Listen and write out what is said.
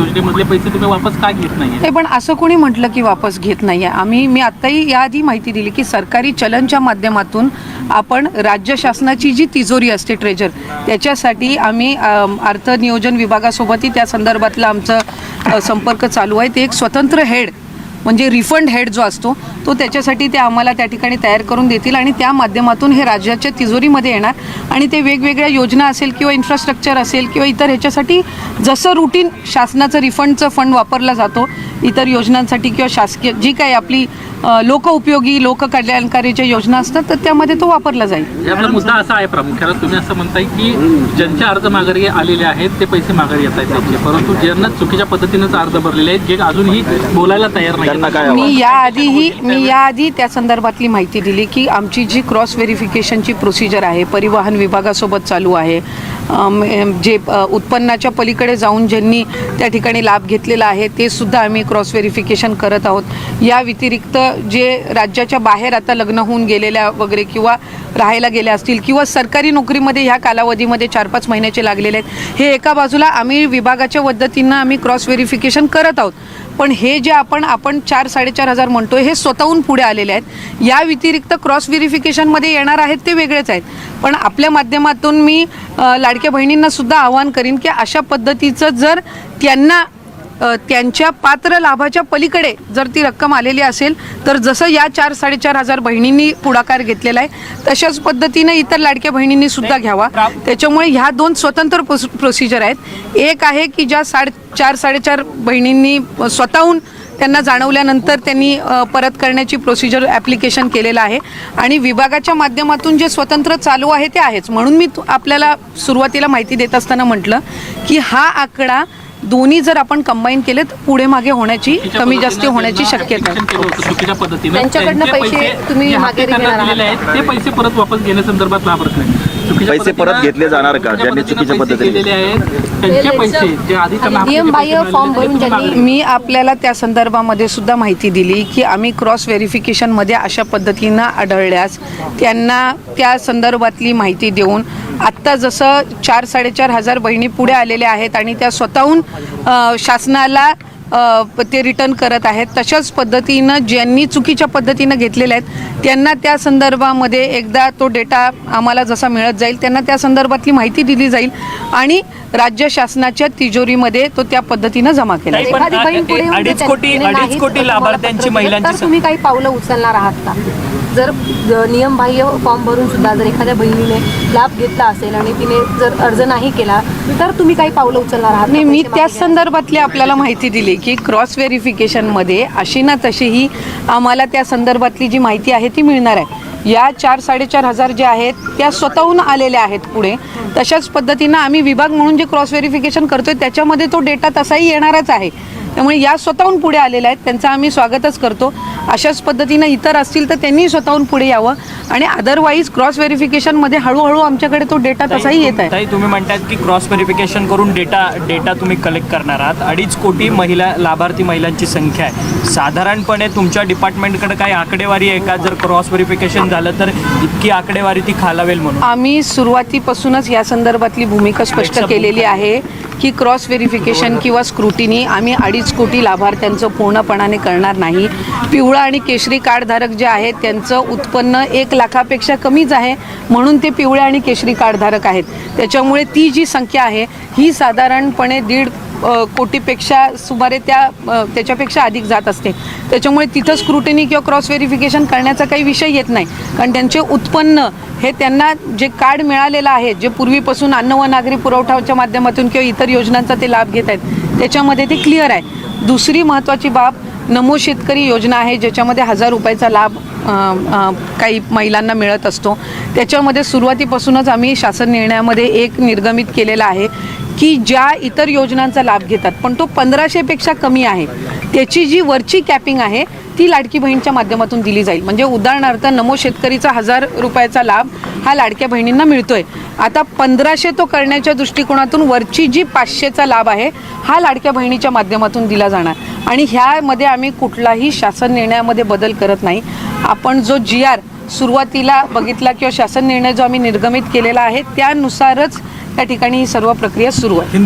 योजनेमधले पैसे तुम्ही वापस का घेत नाही पण असं कोणी म्हटलं की वापस घेत नाही आहे आम्ही मी आत्ताही याआधी माहिती दिली की सरकारी चलनच्या माध्यमातून आपण राज्य शासनाची जी तिजोरी असते ट्रेजर त्याच्यासाठी आम्ही अर्थ नियोजन विभागासोबतही त्या संदर्भातलं आमचं संपर्क चालू आहे. ते एक स्वतंत्र हेड म्हणजे रिफंड हेड जो असतो तो त्याच्यासाठी ते आम्हाला त्या ठिकाणी तयार करून देतील आणि त्या माध्यमातून हे राज्याच्या तिजोरीमध्ये येणार. आणि ते वेगवेगळ्या योजना असेल किंवा इन्फ्रास्ट्रक्चर असेल किंवा इतर ह्याच्यासाठी जसं रुटीन शासनाचं रिफंडचं फंड वापरला जातो इतर योजनांसाठी किंवा शासकीय जी काही आपली लोकउपयोगी लोककल्याणकारीच्या योजना असतात तर त्यामध्ये तो वापरला जाईल. यातला मुद्दा असा आहे प्रामुख्यानं तुम्ही असं म्हणताय की ज्यांचे अर्ज माघारी आलेले आहेत ते पैसे माघारी येत आहेत त्यांचे. परंतु ज्यांना चुकीच्या पद्धतीनेच अर्ज भरलेले आहेत जे अजूनही बोलायला तयार नाही? मी याआधीही मी याआधी त्या संदर्भातली माहिती दिली की आमची जी क्रॉस व्हेरिफिकेशनची प्रोसिजर आहे परिवहन विभागासोबत चालू आहे जे उत्पन्नाच्या पलीकडे जाऊन ज्यांनी त्या ठिकाणी लाभ घेतलेला आहे ते सुद्धा आम्ही क्रॉस व्हेरिफिकेशन करत आहोत. या व्यतिरिक्त जे राज्याच्या बाहेर आता लग्न होऊन गेलेल्या वगैरे किंवा राहायला गेल्या असतील किंवा सरकारी नोकरीमध्ये ह्या कालावधीमध्ये चार पाच महिन्याचे लागलेले आहेत हे एका बाजूला आम्ही विभागाच्या पद्धतीनं आम्ही क्रॉस व्हेरिफिकेशन करत आहोत. पण हे जे आपण आपण चार साडेचार हजार म्हणतोय हे स्वतःहून पुढे आलेले आहेत. या व्यतिरिक्त क्रॉस व्हेरिफिकेशनमध्ये येणार आहेत ते वेगळेच आहेत. पण आपल्या माध्यमातून मी लाडक्या बहिणींना सुद्धा आवाहन करीन की अशा पद्धतीचं जर त्यांना त्यांच्या पात्र लाभाच्या पलीकडे जर ती रक्कम आलेली असेल तर जसं या चार साडेचार हजार बहिणींनी पुढाकार घेतलेला आहे तशाच पद्धतीने इतर लाडक्या बहिणींनी सुद्धा घ्यावा. त्याच्यामुळे ह्या दोन स्वतंत्र प्रोस- प्रोसिजर आहेत. एक आहे की ज्या साडे चार साडेचार बहिणींनी स्वतःहून त्यांना जाणवल्यानंतर त्यांनी परत करण्याची प्रोसिजर ॲप्लिकेशन केलेलं आहे. आणि विभागाच्या माध्यमातून जे स्वतंत्र चालू आहे ते आहेच. म्हणून मी आपल्याला सुरुवातीला माहिती देत असताना म्हटलं की हा आकडा दोन्ही जर आपण कंबाईन केले तर पुढे मागे होण्याची कमी जास्त होण्याची शक्यता आहे. चुकीच्या पद्धतीनं त्यांच्याकडनं त्यांचे पैसे तुम्ही मागे ते पैसे परत वापस घेण्यासंदर्भात लाभार्थ नाही. चुकीच्या पैसे परत घेतले जाणार का? ज्यांनी चुकीच्या पद्धतीने- मी आपल्याला त्या संदर्भामध्ये सुद्धा माहिती दिली की आम्ही क्रॉस व्हेरिफिकेशनमध्ये अशा पद्धतीनं आढळल्यास त्यांना त्या संदर्भातली माहिती देऊन आत्ता जसं चार साडेचार हजार बहिणी पुढे आलेल्या आहेत आणि त्या स्वतःहून शासनाला ते रिटर्न करत आहेत तशाच पद्धतीनं ज्यांनी चुकीच्या पद्धतीनं घेतलेल्या आहेत त्यांना त्या संदर्भामध्ये एकदा तो डेटा आम्हाला जसा मिळत जाईल त्यांना त्या संदर्भातली माहिती दिली जाईल आणि राज्य शासनाच्या तिजोरीमध्ये तो त्या पद्धतीनं जमा केला अडीच कोटी- अडीच कोटी लाभार्थ्यांची महिलांची तुम्ही काही पावलं उचलणार आहात का? जर नियमबाह्य फॉर्म भरून सुद्धा जर एखाद्या बहिणीने लाभ घेतला असेल आणि तिने जर अर्ज नाही केला तर तुम्ही काही पावलं उचलणार आहात नाही मी पैसे त्या मागे संदर्भातली आपल्याला माहिती दिली की क्रॉस व्हेरिफिकेशनमध्ये अशी ना तशीही आम्हाला त्या संदर्भातली जी माहिती आहे ती मिळणार आहे. या चार साडेचार हजार ज्या आहेत त्या स्वतःहून आलेल्या आहेत पुढे. तशाच पद्धतीनं आम्ही विभाग म्हणून जे क्रॉस व्हेरिफिकेशन करतोय त्याच्यामध्ये तो डेटा तसाही येणारच आहे. त्यामुळे या स्वतःहून पुढे आलेल्या आहेत. त्यांचं आम्ही स्वागतच करतो. अशाच पद्धतीनं इतर असतील तर त्यांनी स्वतःहून पुढे यावं. आणि अदरवाईज क्रॉस व्हेरिफिकेशनमध्ये हळूहळू आमच्याकडे तो डेटा तसाही येत आहे. तुम्ही म्हणतायत की क्रॉस व्हेरिफिकेशन करून डेटा डेटा तुम्ही कलेक्ट करणार आहात. अडीच कोटी महिला लाभार्थी महिलांची संख्या आहे. साधारणपणे तुमच्या डिपार्टमेंटकडे काही आकडेवारी आहे का? जर क्रॉस व्हेरिफिकेशन झालं तर इतकी आकडेवारी ती खालावेल म्हणून. आम्ही सुरुवातीपासूनच या संदर्भातली भूमिका स्पष्ट केलेली आहे. की क्रॉस व्हेरिफिकेशन किंवा स्क्रुटिनी आम्ही अडीच कोटी लाभार्थ्यांचं पूर्णपणाने करणार नाही. पिवळा आणि केशरी कार्डधारक जे आहेत त्यांचं उत्पन्न एक लाखापेक्षा कमीच आहे. म्हणून ते पिवळे आणि केशरी कार्डधारक आहेत. त्याच्यामुळे ती जी संख्या आहे ही साधारणपणे दीड कोटीपेक्षा सुमारे त्या त्याच्यापेक्षा अधिक जात असते. त्याच्यामुळे तिथं स्क्रुटिनी किंवा क्रॉस व्हेरिफिकेशन करण्याचा काही विषय येत नाही. कारण त्यांचे उत्पन्न हे त्यांना जे कार्ड मिळालेलं आहे जे पूर्वीपासून अन्न व नागरी पुरवठाच्या माध्यमातून किंवा इतर योजनांचा ते लाभ घेत आहेत त्याच्यामध्ये ते क्लिअर आहे. दुसरी महत्त्वाची बाब नमो शेतकरी योजना आहे ज्याच्यामध्ये हजार रुपयाचा लाभ काही महिलांना मिळत असतो. त्याच्यामध्ये सुरुवातीपासूनच आम्ही शासन निर्णयामध्ये एक निर्गमित केलेला आहे. की ज्या इतर योजनांचा लाभ घेतात पण तो पंधराशेपेक्षा कमी आहे. त्याची जी वरची कॅपिंग आहे ती लाडकी बहीणच्या माध्यमातून दिली जाईल. म्हणजे उदाहरणार्थ नमो शेतकरीचा हजार रुपयाचा लाभ हा लाडक्या बहिणींना मिळतोय. आता पंधराशे तो करण्याच्या दृष्टिकोनातून वरची जी पाचशेचा लाभ आहे हा लाडक्या बहिणीच्या माध्यमातून दिला जाणार. आणि ह्यामध्ये आम्ही कुठलाही शासन निर्णयामध्ये बदल करत नाही. आपण जो जी आर सुरुवातीला बघितला किंवा शासन निर्णय जो आम्ही निर्गमित केलेला आहे त्यानुसारच त्या ठिकाणी ही सर्व प्रक्रिया सुरू आहे.